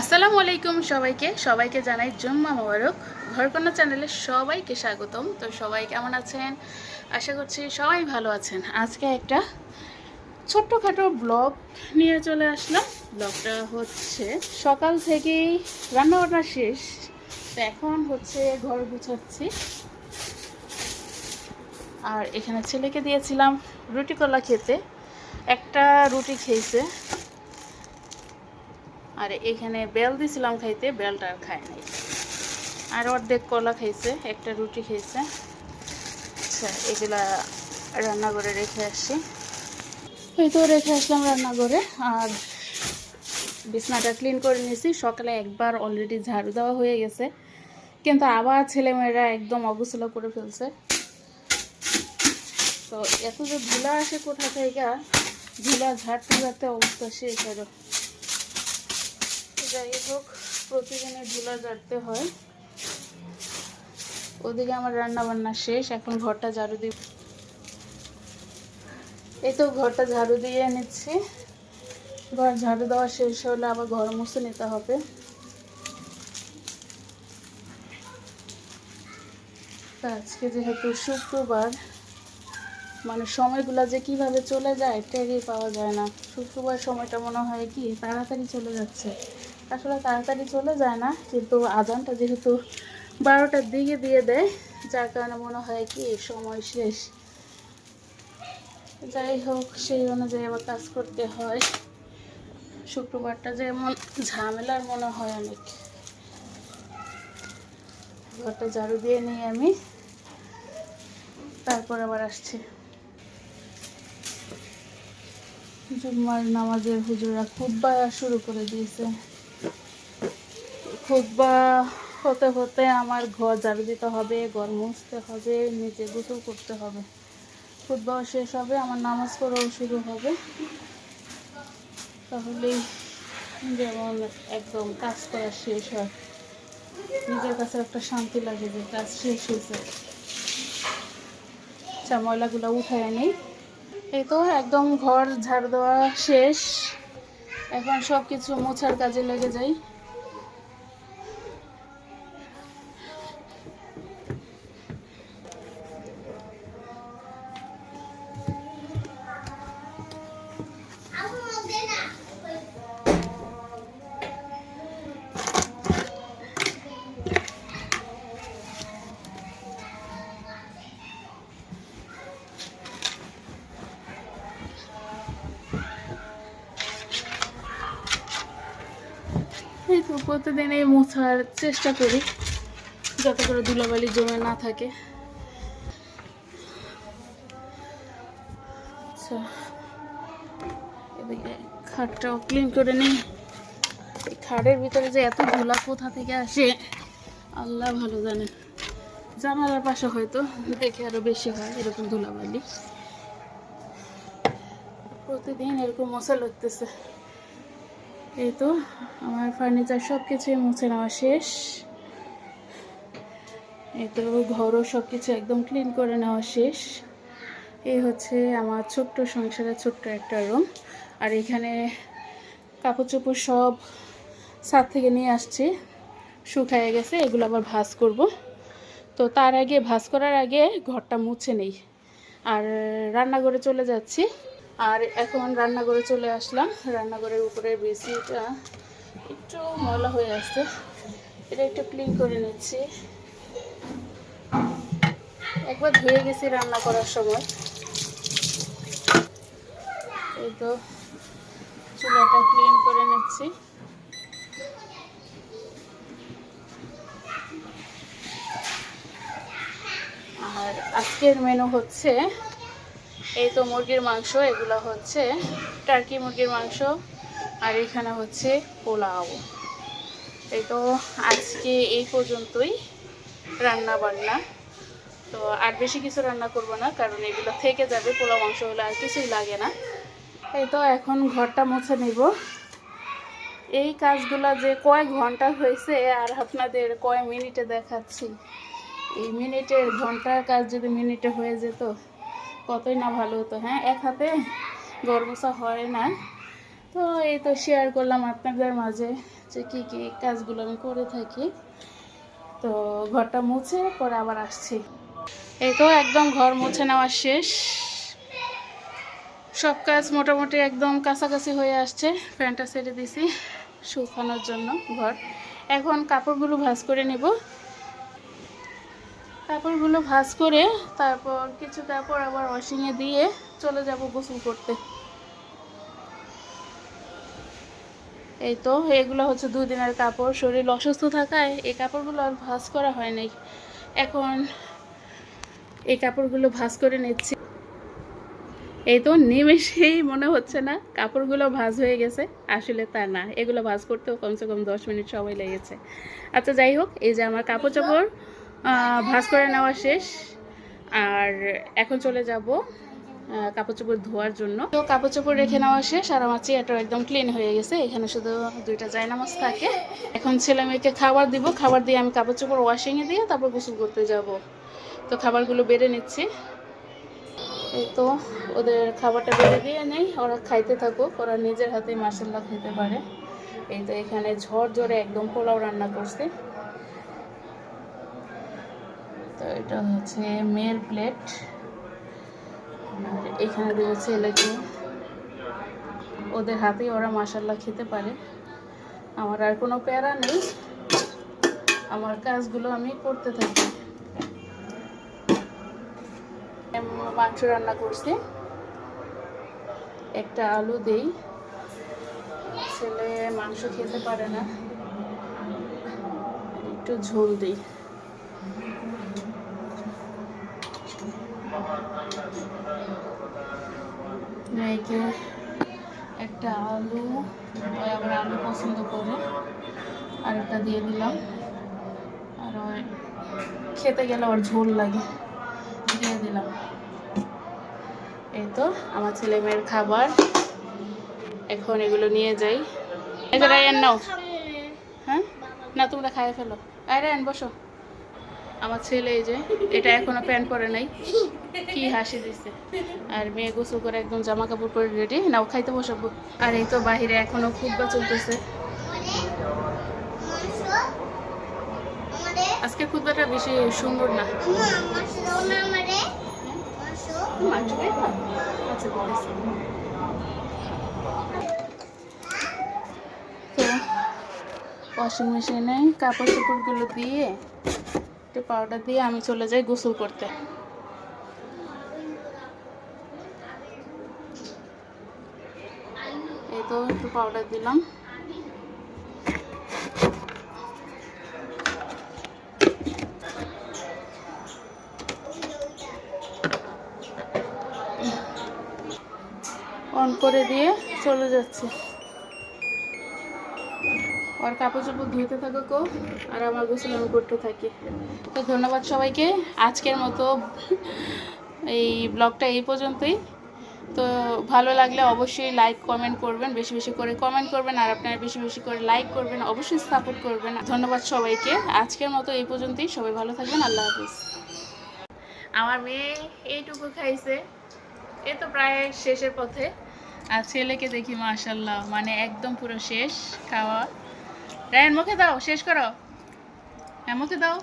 আসসালামু আলাইকুম সবাইকে। সবাইকে জানাই জুম্মা মোবারক। ঘরকন্যা চ্যানেলে সবাইকে স্বাগতম। তো সবাই কেমন আছেন? আশা করছি সবাই ভালো আছেন। আজকে একটা ছোট্টখাটো ব্লগ নিয়ে চলে আসলাম। ব্লগটা হচ্ছে সকাল থেকেই রান্নাবান্না শেষ। তো এখন হচ্ছে ঘর গুছাচ্ছি। আর এখানে ছেলেকে দিয়েছিলাম রুটি কলা খেতে। একটা রুটি খেয়েছে। আর এখানে বেল দিছিলাম খাইতে, বেলটা আর খায় নাই। আর অর্ধেক কলা খাইছে, একটা রুটি খেয়েছে আচ্ছা এগুলা রান্না করে রেখে আসছি এই তো রেখে আসলাম রান্না করে আর বিছনাটা ক্লিন করে নিয়েছি সকালে একবার অলরেডি ঝাড়ু দেওয়া হয়ে গেছে। কিন্তু আবার ছেলেমেয়েরা একদম অগোছলা করে ফেলছে। তো এত যে ধুলা আসে কোথা থেকে? ধুলা ঝাড়তে ঝাড়তে অবস্থা শেষ হলো যাই হোক, প্রতিদিনে ধুলা ঝাড়তে হয়। ওদিকে আমার রান্না বান্না শেষ, এখন ঘরটা ঝাড়ু দিব এই তো ঘরটা ঝাড়ু দিয়ে নিচ্ছি ঘর ঝাড়ু দেওয়া শেষ হলে আবার ঘর মুছে নিতে হবে। আজকে যেহেতু শুক্রবার মানে সময়গুলো যে কীভাবে চলে যায় টেরই পাওয়া যায় না। শুক্রবার সময়টা মনে হয় কি, তাড়াতাড়ি চলে যাচ্ছে। আসলে তাড়াতাড়ি চলে যায় না, কিন্তু আজানটা যেহেতু বারোটার দিকে দিয়ে দেয়, যার কারণে মনে হয় কি সময় শেষ। যাই হোক, সেই অনুযায়ী আবার কাজ করতে হয়। শুক্রবারটা যেমন ঝামেলার মনে হয় অনেক। ঘরটা ঝাড়ু দিয়ে নিই আমি। তারপর আবার আসছি। জুম্মার নামাজের হুজুরা খুদ্া শুরু করে দিয়েছে। খুদ্া হতে হতে আমার ঘর ঝাড়ু দিতে হবে, ঘর মুছতে হবে, নিচে গোসল করতে হবে। খুদ্াও শেষ হবে, আমার নামাজ পড়াও শুরু হবে। তাহলেই যেমন একদম কাজ করা শেষ হয়। নিজের কাছে একটা শান্তি লাগে যে কাজ শেষ হয়েছে। আচ্ছা ময়লাগুলো উঠায় নেই। এই তো একদম ঘর ঝাড় দেওয়া শেষ। এখন সব কিছু মোছার কাজে লেগে যাই। প্রতিদিন এই মোছার চেষ্টা করি, যাতে করে ধুলাবালি জমে না থাকে। খাটটাও ক্লিন করে নিই। এই খাটের ভিতরে যে এত ধুলা কোথা থেকে আসে, আল্লাহ ভালো জানে। জানালার পাশে হয়তো দেখে আরও বেশি হয় এরকম ধুলাবালি। প্রতিদিন এরকম মশা লাগতেছে এই তো, আমার ফার্নিচার সব কিছুই মুছে নেওয়া শেষ। এই তো, ঘরও সব কিছু একদম ক্লিন করে নেওয়া শেষ। এই হচ্ছে আমার ছোট্ট সংসারের ছোট্ট একটা রুম আর এখানে কাপড় চোপড় সব ছাদ থেকে নিয়ে আসছি। শুকায় গেছে, এগুলো আবার ভাজ করব। তো তার আগে, ভাজ করার আগে ঘরটা মুছে নেই। আর রান্নাঘরে চলে যাচ্ছি। আর এখন রান্নাঘরে চলে আসলাম। রান্নাঘরের উপরে বেসিটা একটু ময়লা হয়ে আসছে। এটা একটু ক্লিন করে নিচ্ছি। একবার ধুয়ে গেছি রান্না করার সময়। এই তো চুলাটা ক্লিন করে নিচ্ছি। আর আজকের মেনু হচ্ছে এই তো মুরগির মাংস, এগুলো হচ্ছে টার্কি মুরগির মাংস আর এখানে হচ্ছে পোলাও। এই তো আজকে এই পর্যন্তই রান্না বান্না। তো আর বেশি কিছু রান্না করব না, কারণ এগুলো থেকে যাবে, পোলাও, মাংস হলে আর কিছুই লাগে না। এই তো এখন ঘরটা মুছে নিব। এই কাজগুলো যে কয় ঘণ্টা হয়েছে আর আপনাদের কয় মিনিটে দেখাচ্ছি। এই মিনিটের ঘণ্টার কাজ যদি মিনিটে হয়ে যেত কতই না ভালো হতো হ্যাঁ? এক হাতে গরমসা হয় না। তো এই তো শেয়ার করলাম আপনাদের মাঝে যে কী কী কাজগুলো আমি করে থাকি। তো ঘরটা মুছে পরে আবার আসছি। এই তো একদম ঘর মুছে নেওয়া শেষ। সব কাজ মোটামুটি একদম কাছাকাছি হয়ে আসছে, ফ্যানটা ছেড়ে দিছি শুকানোর জন্য ঘর। এখন কাপড়গুলো ভাঁজ করে নেব। কাপড়গুলো ভাঁজ করে তারপর কিছু কাপড় আবার ওয়াশিংয়ে দিয়ে চলে যাব গোসল করতে। এই তো এগুলো হচ্ছে দুই দিনের কাপড়। শরীর অসুস্থ থাকায় এই কাপড়গুলো আর ভাঁজ করা হয় নাই। এখন এই কাপড়গুলো ভাঁজ করে নিচ্ছি। এই তো নিমেষেই মনে হচ্ছে না কাপড়গুলো ভাঁজ হয়ে গেছে। আসলে তা না এগুলো ভাঁজ করতেও কমসে কম দশ মিনিট সময় লেগেছে। আচ্ছা যাই হোক এই যে আমার কাপড় চাপড় ভাঁজ করে নেওয়া শেষ। আর এখন চলে যাব কাপড় চোপড় ধোয়ার জন্য। তো কাপড় চোপড় রেখে নেওয়া শেষ, আর আমার চেয়ারটা একদম ক্লিন হয়ে গেছে। এখানে শুধু দুইটা জায়নামাজ থাকে। এখন ছেলে মেয়েকে খাবার দিব, খাবার দিয়ে আমি কাপড় চোপড় ওয়াশিংয়ে দিয়ে তারপর গোসল করতে যাব। তো খাবারগুলো বেড়ে নিচ্ছি। এই তো, ওদের খাবারটা বেড়ে দিয়ে নেই, ওরা খাইতে থাকুক, ওরা নিজের হাতে মার্শাল্লাহ খেতে পারে। এই তো এখানে ঝড় ঝরে একদম পোলাও রান্না করছে। এটা হচ্ছে মেয়ের প্লেট এখানে দেবো ছেলেকে ওদের হাতেই ওরা মাসাল্লাহ খেতে পারে। আমার আর কোনো প্যারা নেই। আমার কাজগুলো আমি করতে থাকি। মাংস রান্না করছি। একটা আলু দেই। ছেলে মাংস খেতে পারে না। একটু ঝোল দিই। মেয়েকে একটা আলু ওই আবার আলু পছন্দ করে আর একটা দিয়ে দিলাম। আর ওই খেতে গেলে ওর ঝোল লাগে। দিয়ে দিলাম। এই তো আমার ছেলে মেয়ের খাবার। এখন এগুলো নিয়ে যাই। রায়ান নাও। হ্যাঁ? না তোমরা খাইয়ে ফেলো। আয় রায়ান বসো। আমার ছেলে এই যে, এটা এখনও প্যান্ট পরে নাই। কি হাসি দিছে। আর মেয়ে গোসল করে একদম জামা কাপড় পরে রেডি নাও, খাইতে বসাবো। আর এই তো বাহিরে এখনও খুব বা চলতেছে। আজকে খুদবাটা বেশি সুন্দর না। ওয়াশিং মেশিনে কাপড় চোপড়গুলো দিয়ে একটু পাউডার দিয়ে আমি চলে যাই গোসল করতে। এই তো একটু পাউডার দিলাম। অন করে দিয়ে চলে যাচ্ছে। আর কাপড় চোপড় ধুতে থাকো কো আর আমার গোসল আমি করতে থাকি। তো ধন্যবাদ সবাইকে। আজকের মতো এই ব্লগটা এই পর্যন্তই। তো ভালো লাগলে অবশ্যই লাইক কমেন্ট করবেন বেশি বেশি করে কমেন্ট করবেন আর আপনারা বেশি বেশি করে লাইক করবেন অবশ্যই সাপোর্ট করবেন। ধন্যবাদ সবাইকে। আজকের মতো এই পর্যন্তই। সবাই ভালো থাকবেন। আল্লাহ হাফিজ। আমার মেয়ে এইটুকু খাইছে। এ তো প্রায় শেষের পথে। আর ছেলেকে দেখি মাশাল্লাহ মানে একদম পুরো শেষ খাওয়া। রায়ন মুখে দাও শেষ করো। হ্যাঁ মুখে দাও।